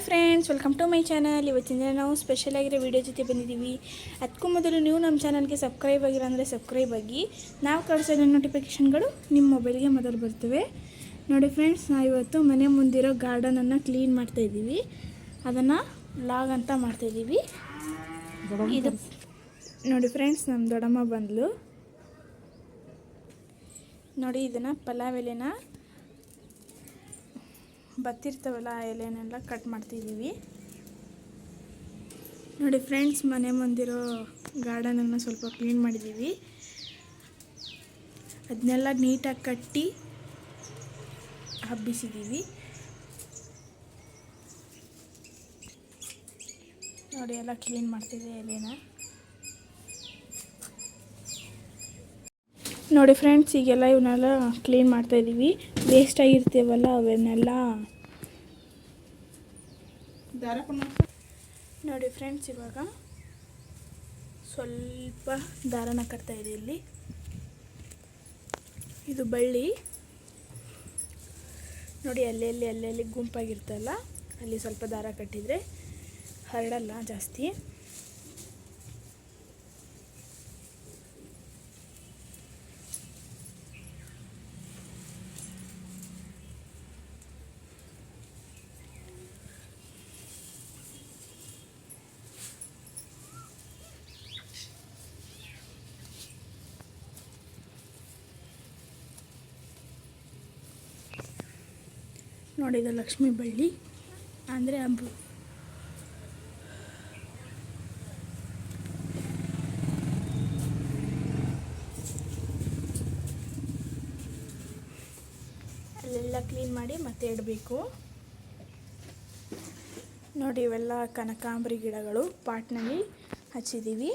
Hi friends welcome to my channel ಇವತ್ತಿನ ದಿನ ನಾವು ಸ್ಪೆಷಲ್ ಆಗಿರೋ ವಿಡಿಯೋ ಜೊತೆ ಬಂದಿದ್ದೀವಿ. ಅದಕ್ಕೂ ಮೊದಲು ನೀವು ನಮ್ಮ ಚಾನಲ್ಗೆ ಸಬ್ಸ್ಕ್ರೈಬ್ ಆಗಿಲ್ಲ ಅಂದರೆ ಸಬ್ಸ್ಕ್ರೈಬ್ ಆಗಿ. ನಾವು ಕಳಿಸೋ ನೋಟಿಫಿಕೇಷನ್ಗಳು ನಿಮ್ಮ ಮೊಬೈಲ್ಗೆ ಮೊದಲು ಬರ್ತವೆ. ನೋಡಿ ಫ್ರೆಂಡ್ಸ್ ನಾವು ಇವತ್ತು ಮನೆ ಮುಂದಿರೋ ಗಾರ್ಡನನ್ನು ಕ್ಲೀನ್ ಮಾಡ್ತಾಯಿದ್ದೀವಿ ಅದನ್ನು ಲಾಗ್ ಅಂತ ಮಾಡ್ತಾಯಿದ್ದೀವಿ ಇದು ನೋಡಿ ಫ್ರೆಂಡ್ಸ್ ನಮ್ಮ ದೊಡ್ಡಮ್ಮ ಬಂದಳು ನೋಡಿ ಇದನ್ನು ಪಲಾವ್ ಎಲೆನ ಬತ್ತಿರ್ತಾವಲ್ಲ ಆ ಎಲೆನೆಲ್ಲ ಕಟ್ ಮಾಡ್ತಿದ್ದೀವಿ. ನೋಡಿ ಫ್ರೆಂಡ್ಸ್ ಮನೆ ಮುಂದಿರೋ ಗಾರ್ಡನನ್ನು ಸ್ವಲ್ಪ ಕ್ಲೀನ್ ಮಾಡಿದ್ದೀವಿ. ಅದನ್ನೆಲ್ಲ ನೀಟಾಗಿ ಕಟ್ಟಿ ಹಬ್ಬಿಸಿದ್ದೀವಿ. ನೋಡಿ ಎಲ್ಲ ಕ್ಲೀನ್ ಮಾಡ್ತಿದ್ದೆ ಎಲೆನ. ನೋಡಿ ಫ್ರೆಂಡ್ಸ್ ಈಗೆಲ್ಲ ಇವನ್ನೆಲ್ಲ ಕ್ಲೀನ್ ಮಾಡ್ತಾಯಿದ್ದೀವಿ ವೇಸ್ಟ್ ಆಗಿರ್ತೀವಲ್ಲ ಅವನ್ನೆಲ್ಲ. ನೋಡಿ ಫ್ರೆಂಡ್ಸ್ ಇವಾಗ ಸ್ವಲ್ಪ ದಾರನ ಕಟ್ತಾ ಇದೆ ಇಲ್ಲಿ. ಇದು ಬಳ್ಳಿ. ನೋಡಿ ಅಲ್ಲೆಲ್ಲಿ ಅಲ್ಲೆಲ್ಲಿ ಗುಂಪಾಗಿರ್ತಲ್ಲ, ಅಲ್ಲಿ ಸ್ವಲ್ಪ ದಾರ ಕಟ್ಟಿದರೆ ಹರಡಲ್ಲ ಜಾಸ್ತಿ. ನೋಡಿ ಇದು ಲಕ್ಷ್ಮಿ ಬಳ್ಳಿ ಅಂದರೆ ಅಂಬು. ಅಲ್ಲೆಲ್ಲ ಕ್ಲೀನ್ ಮಾಡಿ ಮತ್ತೆ ಇಡಬೇಕು. ನೋಡಿ ಇವೆಲ್ಲ ಕನಕಾಂಬರಿ ಗಿಡಗಳು ಪಾಟ್ನಲ್ಲಿ ಹಚ್ಚಿದ್ದೀವಿ.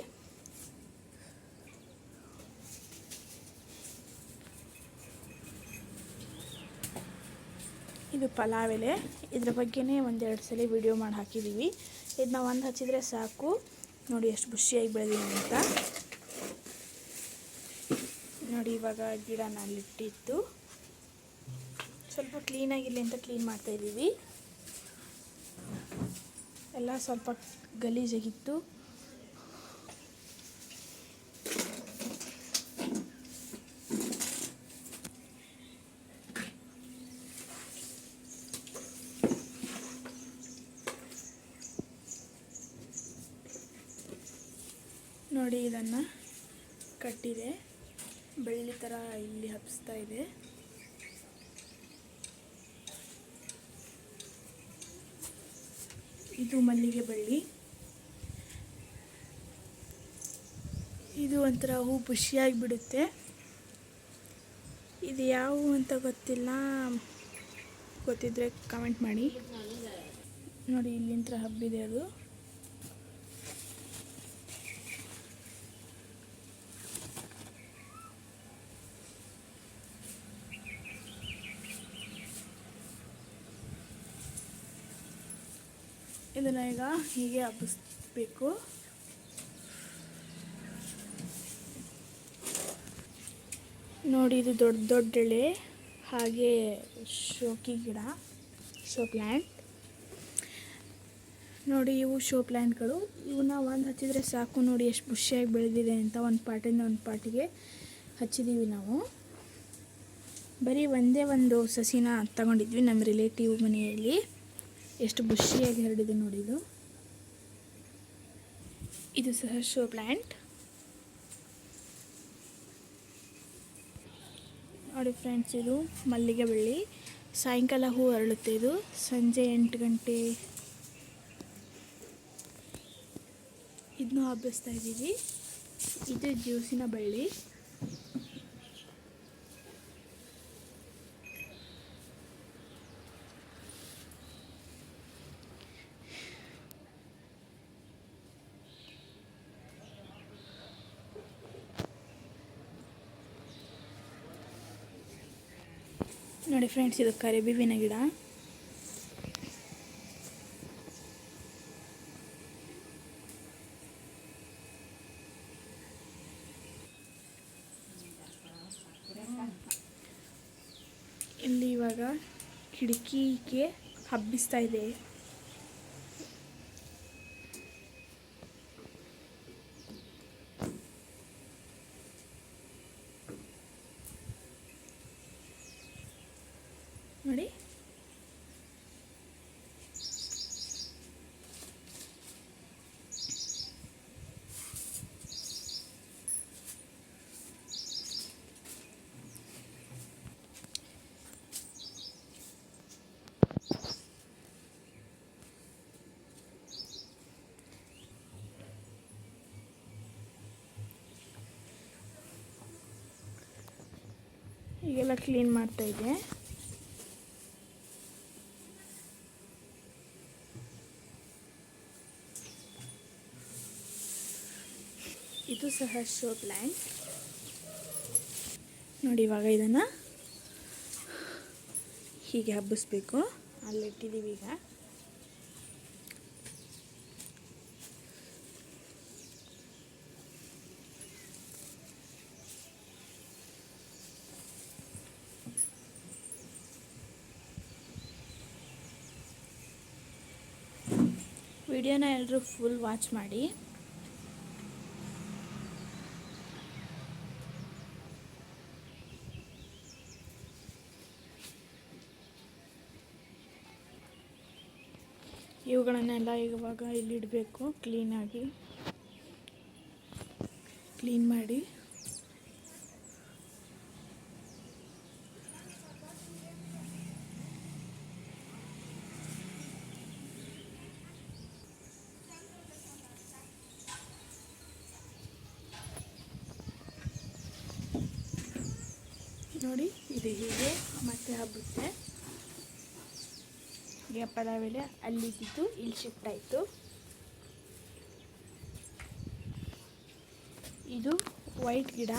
ಇದು ಪಲಾವ್ ಎಲೆ. ಇದ್ರ ಬಗ್ಗೆನೇ ಒಂದೆರಡು ಸಲ ವಿಡಿಯೋ ಮಾಡಿ ಹಾಕಿದ್ದೀವಿ ಇದನ್ನ ಒಂದು ಹಚ್ಚಿದರೆ ಸಾಕು. ನೋಡಿ ಎಷ್ಟು ಖುಷಿಯಾಗಿ ಬೆಳೆದಿದೆ ಅಂತ. ನೋಡಿ ಇವಾಗ ಗಿಡನ ಅಲ್ಲಿಟ್ಟಿತ್ತು ಸ್ವಲ್ಪ ಕ್ಲೀನಾಗಿರಲಿ ಅಂತ ಕ್ಲೀನ್ ಮಾಡ್ತಾಯಿದ್ದೀವಿ ಎಲ್ಲ ಸ್ವಲ್ಪ ಗಲೀಜಾಗಿತ್ತು. ನೋಡಿ ಇದನ್ನು ಕಟ್ಟಿದೆ. ಬೆಳ್ಳಿ ಥರ ಇಲ್ಲಿ ಹಬ್ಸ್ತಾ ಇದೆ. ಇದು ಮಲ್ಲಿಗೆ ಬಳ್ಳಿ. ಇದು ಒಂಥರ ಹೂ ಖುಷಿಯಾಗಿ ಬಿಡುತ್ತೆ. ಇದು ಯಾವ ಅಂತ ಗೊತ್ತಿಲ್ಲ. ಗೊತ್ತಿದ್ರೆ ಕಮೆಂಟ್ ಮಾಡಿ. ನೋಡಿ ಇಲ್ಲಿಂತ್ರ ಹಬ್ಬಿದೆ ಅದು. ಇದನ್ನು ಈಗ ಹೀಗೆ ಹಬ್ಬಿಸ್ಬೇಕು. ನೋಡಿ, ಇದು ದೊಡ್ಡ ದೊಡ್ಡ ಎಳೆ, ಹಾಗೆ ಶೋಕಿ ಗಿಡ, ಶೋ ಪ್ಲ್ಯಾಂಟ್ ನೋಡಿ, ಇವು ಶೋ ಪ್ಲ್ಯಾಂಟ್ಗಳು ಇವನ್ನ ಒಂದು ಹಚ್ಚಿದರೆ ಸಾಕು ನೋಡಿ, ಎಷ್ಟು ಖುಷಿಯಾಗಿ ಬೆಳೆದಿದೆ ಅಂತ ಒಂದು ಪಾಟಿಂದ ಒಂದು ಪಾಟಿಗೆ ಹಚ್ಚಿದ್ದೀವಿ ನಾವು. ಬರೀ ಒಂದೇ ಒಂದು ಸಸಿನ ತಗೊಂಡಿದ್ವಿ ನಮ್ಮ ರಿಲೇಟಿವ್ ಮನೆಯಲ್ಲಿ. ಎಷ್ಟು ಬುಷಿಯಾಗಿ ಹರಡಿದೆ ನೋಡಿ ಇದು. ಇದು ಸಹ ಶೋ ಪ್ಲ್ಯಾಂಟ್ ನೋಡಿ ಫ್ರೆಂಡ್ಸ್ ಇದು ಮಲ್ಲಿಗೆ ಬಳ್ಳಿ ಸಾಯಂಕಾಲ ಹೂ ಅರಳುತ್ತೆ ಇದು. ಸಂಜೆ ಎಂಟು ಗಂಟೆ. ಇದನ್ನು ಹಬ್ಬಿಸ್ತಾ ಇದ್ದೀವಿ. ಇದು ಜ್ಯೂಸಿನ ಬಳ್ಳಿ. ನೋಡಿ ಫ್ರೆಂಡ್ಸ್ ಇದು ಕರಿಬೇವಿನ ಗಿಡ. ಇಲ್ಲಿ ಇವಾಗ ಕಿಟಕಿಗೆ ಹಬ್ಬಿಸ್ತಾ ಇದೆ. ನೋಡಿ. ಈಗೆಲ್ಲ ಕ್ಲೀನ್ ಮಾಡ್ತಾಯಿದ್ದೆ ಇದೆ ಸಹ ಶೋ ಪ್ಲ್ಯಾಂಟ್ ನೋಡಿ ಇವಾಗ ಇದನ್ನು ಹೀಗೆ ಹಬ್ಬಿಸ್ಬೇಕು. ಅಲ್ಲಿಟ್ಟಿದ್ದೀವಿ ಈಗ. ವಿಡಿಯೋನ ಎಲ್ಲರೂ ಫುಲ್ ವಾಚ್ ಮಾಡಿ. ಇವುಗಳನ್ನೆಲ್ಲ ಇವಾಗ ಇಲ್ಲಿಡಬೇಕು ಕ್ಲೀನಾಗಿ ಕ್ಲೀನ್ ಮಾಡಿ. ನೋಡಿ ಇದು ಹೀಗೆ ಮತ್ತೆ ಹಬ್ಬುತ್ತೆ. ಈಗ ಅಲ್ಲಿ ಅಲ್ಲಿದ್ದು ಇಲ್ಲಿ ಶಿಫ್ಟ್ ಆಯಿತು. ಇದು ವೈಟ್ ಗಿಡ.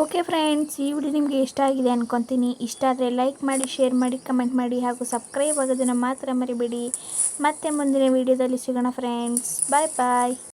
ಓಕೆ ಫ್ರೆಂಡ್ಸ್ ಈ ವಿಡಿಯೋ ನಿಮಗೆ ಇಷ್ಟ ಆಗಿದೆ ಅನ್ಕೊತೀನಿ. ಇಷ್ಟ ಆದರೆ ಲೈಕ್ ಮಾಡಿ ಶೇರ್ ಮಾಡಿ ಕಮೆಂಟ್ ಮಾಡಿ ಹಾಗೂ ಸಬ್ಸ್ಕ್ರೈಬ್ ಆಗೋದನ್ನು ಮಾತ್ರ ಮರಿಬೇಡಿ. ಮತ್ತೆ ಮುಂದಿನ ವಿಡಿಯೋದಲ್ಲಿ ಸಿಗೋಣ ಫ್ರೆಂಡ್ಸ್ ಬಾಯ್ ಬಾಯ್